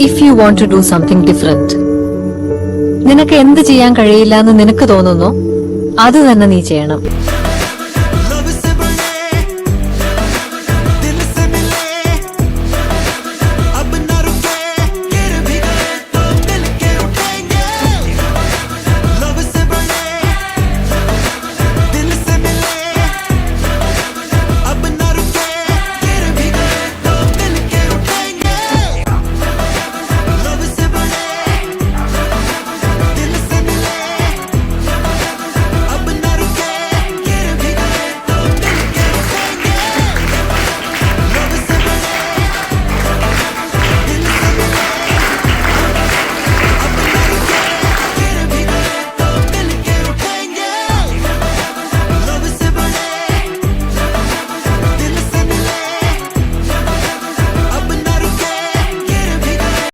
If you want to do something different നിനക്ക് എന്ത് ചെയ്യാൻ കഴിയില്ല എന്ന് നിനക്ക് തോന്നുന്നു? അത് തന്നെ നീ ചെയ്യണം.